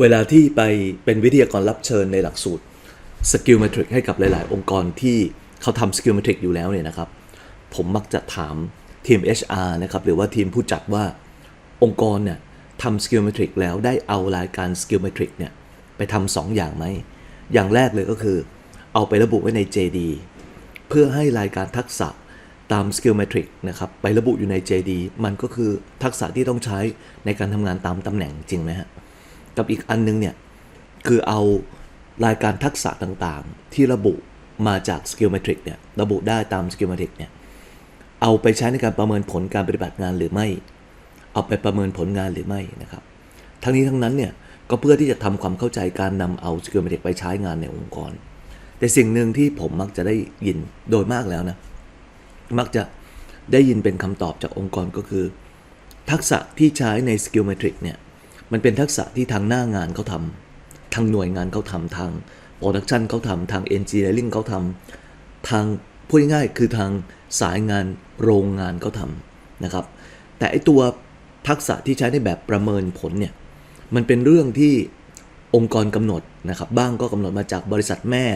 เวลาที่ไปเป็นวิทยากรรับเชิญในหลักสูตรสกิลเมทริกให้กับหลาย ๆ องค์กรที่เขาทำสกิลเมทริกอยู่แล้วเนี่ยนะครับ ผมมักจะถามทีม HR นะครับหรือว่าทีมผู้จัดว่าองค์กรเนี่ยทำสกิลเมทริกแล้วได้เอารายการสกิลเมทริกเนี่ยไปทำสองอย่างไหม อย่างแรกเลยก็คือ เอาไประบุไว้ใน JD เพื่อให้รายการทักษะตาม Skill Metric นะครับไประบุอยู่ใน JD มันก็คือทักษะที่ต้องใช้ในการทำงานตามตำแหน่งจริงไหมฮะ กับอีกอันนึงเนี่ย คือเอารายการทักษะต่างๆ ที่ระบุมาจาก Skill Metric เนี่ยระบุได้ตาม Skill Metric เนี่ยเอาไปใช้ในการประเมินผลการปฏิบัติงานหรือไม่ เอาไปประเมินผลงานหรือไม่นะครับ ทั้งนี้ทั้งนั้นเนี่ยก็เพื่อที่จะทำความเข้าใจการนำเอา Skill Metric ไปใช้งานในองค์กร แต่สิ่งหนึ่งที่ผมมักจะได้ยินโดยมากแล้วนะ มักจะได้ยินเป็นคำตอบจากองค์กรก็คือ ทักษะที่ใช้ใน Skill Metric เนี่ย มันเป็นทักษะที่ทางหน้างานเขาทำทางหน่วยงานเขาทำทาง Production เขาทำทาง Engineering เขาทำทางพูดง่ายๆคือทางสายงานโรงงานเขาทำนะครับ แต่ไอตัวทักษะที่ใช้ในแบบประเมินผลเนี่ยมันเป็นเรื่องที่องค์กรกำหนดนะครับ บ้างก็กำหนดมาจากบริษัทแม่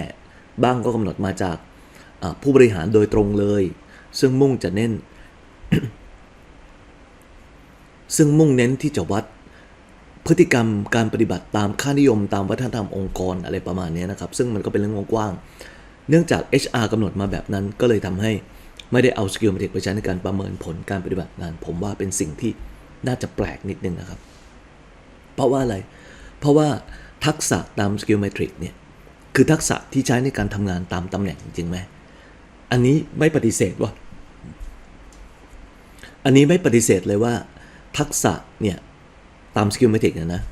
บ้างก็กำหนดมาจากผู้บริหารโดยตรงเลย ซึ่งมุ่งจะเน้น ซึ่งมุ่งเน้นที่จะวัด พฤติกรรมการปฏิบัติตามค่านิยมตามวัฒนธรรมองค์กรอะไรประมาณนี้นะครับ ซึ่งมันก็เป็นเรื่องกว้างเนื่องจาก HR กำหนดมาแบบนั้นก็เลยทำให้ไม่ได้เอาสกิลเมทริกไปใช้ในการประเมินผลการปฏิบัติงาน ผมว่าเป็นสิ่งที่น่าจะแปลกนิดนึงนะครับ เพราะว่าอะไร เพราะว่าทักษะตามสกิลเมทริกเนี่ยคือทักษะที่ใช้ในการทำงานตามตำแหน่งจริงไหม อันนี้ไม่ปฏิเสธว่า อันนี้ไม่ปฏิเสธเลยว่า ทักษะเนี่ย ตามสกิลเมทริกเนี่ยนะ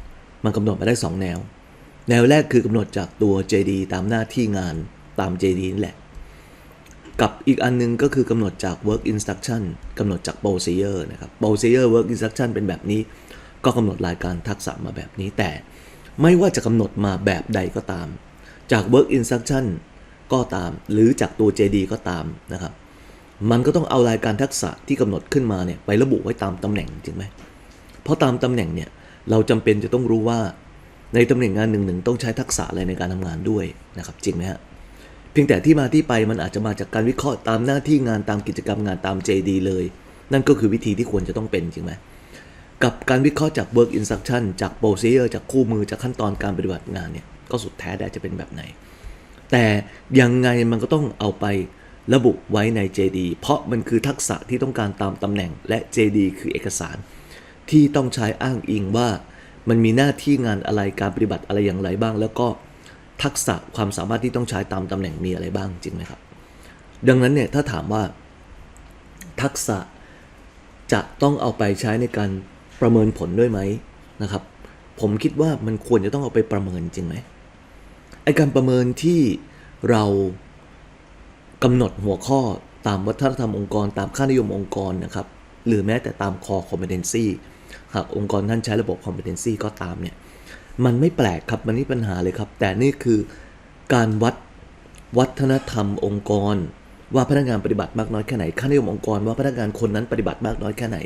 มันกำหนดมาได้ 2 แนว แนวแรกคือกำหนดจากตัว JD ตามหน้าที่งานตาม JD นี่แหละ กับอีกอันนึงก็คือกำหนดจาก work instruction กำหนดจาก procedure นะครับ procedure work instruction เป็นแบบนี้ ก็กำหนดรายการทักษะมาแบบนี้ แต่ไม่ว่าจะกำหนดมาแบบใดก็ตาม จาก work instruction ก็ตาม หรือจากตัว JD ก็ตามนะครับ มันก็ต้องเอารายการทักษะที่กำหนดขึ้นมาเนี่ยไประบุไว้ตามตำแหน่งจริงไหม เพราะตามตำแหน่งเนี่ยเราจำเป็นจะต้องรู้ว่าในตำแหน่งงานหนึ่งๆต้องใช้ทักษะอะไรในการทำงานด้วยนะครับจริงไหมฮะเพียงแต่ที่มาที่ไปมันอาจจะมาจากการวิเคราะห์ตามหน้าที่งานตามกิจกรรมงานตาม JD เลย นั่นก็คือวิธีที่ควรจะต้องเป็นจริงไหมกับการวิเคราะห์จาก work instruction จาก procedure จากคู่มือจากขั้นตอนการปฏิบัติงานเนี่ยก็สุดแท้แต่จะเป็นแบบไหน แต่ยังไงมันก็ต้องเอาไประบุไว้ใน JD เพราะมันคือทักษะที่ต้องการตามตำแหน่งและ JD คือเอกสาร ที่ต้องใช้อ้างอิงว่า มันมีหน้าที่งานอะไรการปฏิบัติอะไรอย่างไรบ้าง แล้วก็ทักษะความสามารถที่ต้องใช้ตามตำแหน่งมีอะไรบ้างจริงไหมครับ ดังนั้นเนี่ยถ้าถามว่าทักษะจะต้องเอาไปใช้ในการประเมินผลด้วยไหมนะครับ ผมคิดว่ามันควรจะต้องเอาไปประเมินจริงไหมไอการประเมินที่เรากำหนดหัวข้อตามวัฒนธรรมองค์กร ตามค่านิยมองค์กรนะครับ หรือแม้แต่ตาม core competency หากองค์กรท่านใช้ระบบ competency ก็ตามเนี่ย มันไม่แปลกครับ มันไม่ปัญหาเลยครับ แต่นี่คือการวัดวัฒนธรรมองค์กร ว่าพนักงานปฏิบัติมากน้อยแค่ไหนค่านิยมองค์กรว่าพนักงานคนนั้นปฏิบัติมากน้อยแค่ไหน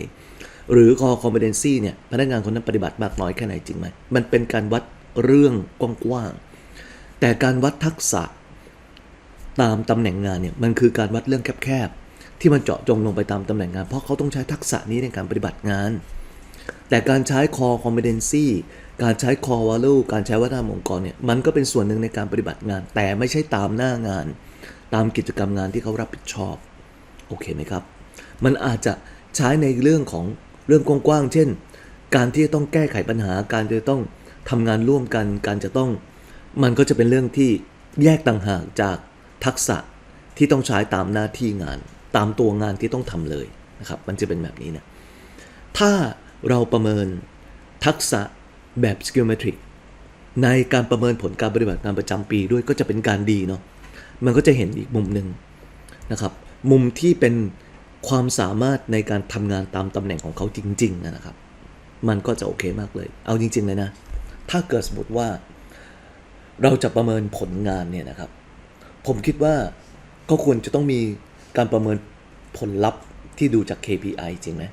หรือ core competency เนี่ยพนักงานคนนั้นปฏิบัติมากน้อยแค่ไหนจริงไหมมันเป็นการวัดเรื่องกว้างๆแต่การวัดทักษะตามตำแหน่งงานเนี่ยมันคือการวัดเรื่องแคบๆที่มันเจาะจงลงไปตามตำแหน่งงาน เพราะเขาต้องใช้ทักษะนี้ในการปฏิบัติงาน แต่การใช้ core competency การใช้ core value การใช้วัฒนธรรมองค์กรเนี่ยมันก็เป็นส่วนหนึ่งในการปฏิบัติงาน แต่ไม่ใช่ตามหน้างาน ตามกิจกรรมงานที่เขารับผิดชอบ โอเคไหมครับ มันอาจจะใช้ในเรื่องของเรื่องกว้างๆ เช่น การที่จะต้องแก้ไขปัญหา การจะต้องทำงานร่วมกัน การจะต้อง มันก็จะเป็นเรื่องที่แยกต่างหากจากทักษะที่ต้องใช้ตามหน้าที่งาน ตามตัวงานที่ต้องทำเลยนะครับ มันจะเป็นแบบนี้นะ ถ้า เราประเมินทักษะแบบ skill metric ในการประเมินผลการปฏิบัติงานประจำปีด้วยก็จะเป็นการดีเนาะมันก็จะเห็นอีกมุมหนึ่งนะครับ มุมที่เป็นความสามารถในการทำงานตามตำแหน่งของเขาจริงๆนะครับ มันก็จะโอเคมากเลย เอาจริงๆเลยนะ ถ้าเกิดสมมติว่า เราจะประเมินผลงานเนี่ยนะครับ ผมคิดว่าก็ควรจะต้องมีการประเมินผลลัพธ์ที่ดูจาก KPI จริงไหม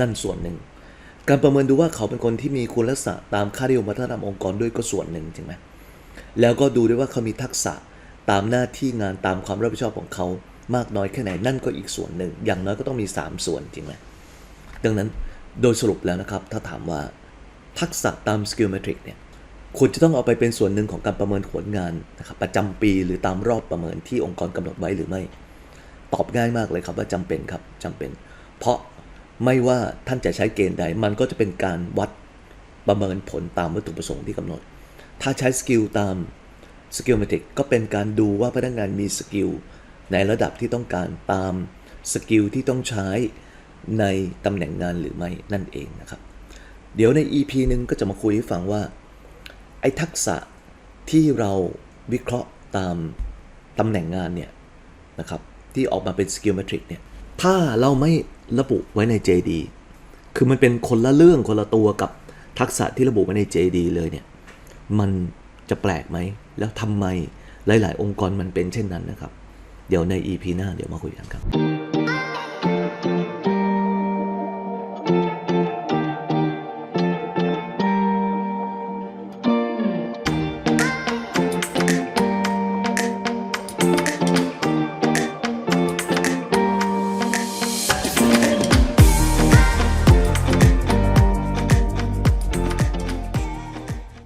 นั่นส่วนหนึ่ง การประเมินดูว่าเขาเป็นคนที่มีคุณลักษณะตามค่านิยมวัฒนธรรมองค์กรด้วยก็ส่วนหนึ่งจริงไหมแล้วก็ดูด้วยว่าเขามีทักษะตามหน้าที่งานตามความรับผิดชอบของเขามากน้อยแค่ไหนนั่นก็อีกส่วนหนึ่ง อย่างน้อยก็ต้องมี 3 ส่วนจริงไหมดังนั้นโดยสรุปแล้วนะครับ ถ้าถามว่าทักษะตามสกิลเมทริกเนี่ยควรจะต้องเอาไปเป็นส่วนหนึ่งของการประเมินผลงานนะครับประจำปีหรือตามรอบประเมินที่องค์กรกำหนดไว้หรือไม่ ตอบง่ายมากเลยครับว่าจำเป็นครับจำเป็น เพราะ ไม่ว่าท่านจะใช้เกณฑ์ใด มันก็จะเป็นการวัดประเมินผลตามวัตถุประสงค์ที่กำหนด ถ้าใช้สกิลตามสกิลเมทริกก็เป็นการดูว่าพนักงานมีสกิลในระดับที่ต้องการตามสกิลที่ต้องใช้ในตำแหน่งงานหรือไม่นั่นเองนะครับ เดี๋ยวใน EP หนึ่งก็จะมาคุยให้ฟังว่า ไอ้ทักษะที่เราวิเคราะห์ตามตำแหน่งงานเนี่ยนะครับที่ออกมาเป็นสกิลเมทริกเนี่ย ถ้าเราไม่ระบุไว้ใน JD คือมันเป็นคนละเรื่องคนละตัวกับทักษะที่ระบุไว้ใน JD เลยเนี่ย มันจะแปลกไหม แล้วทำไมหลาย ๆ องค์กรมันเป็นเช่นนั้นนะครับ เดี๋ยวใน EP หน้าเดี๋ยวมาคุยกันครับ